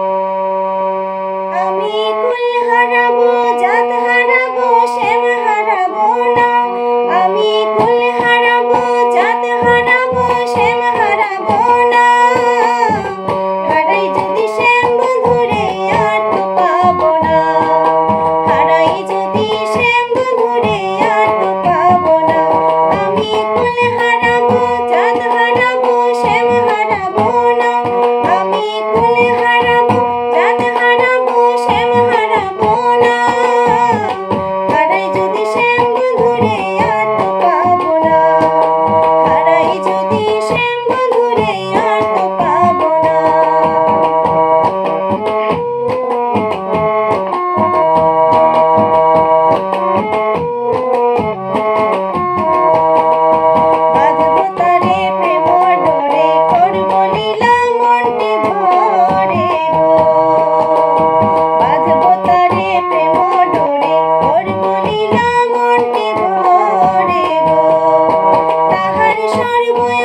Música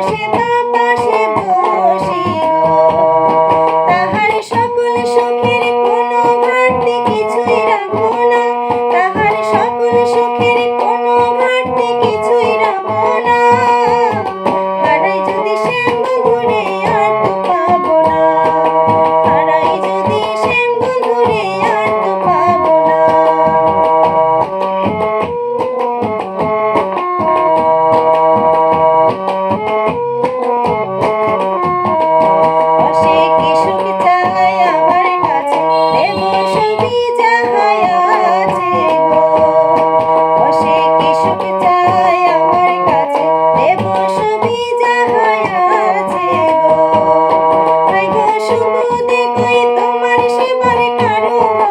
Oh. Yeah.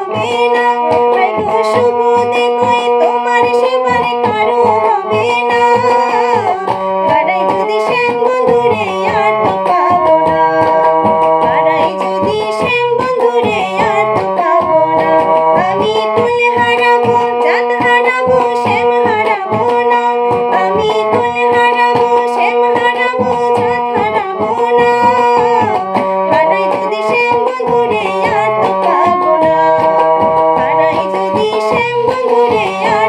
ভাঙরে R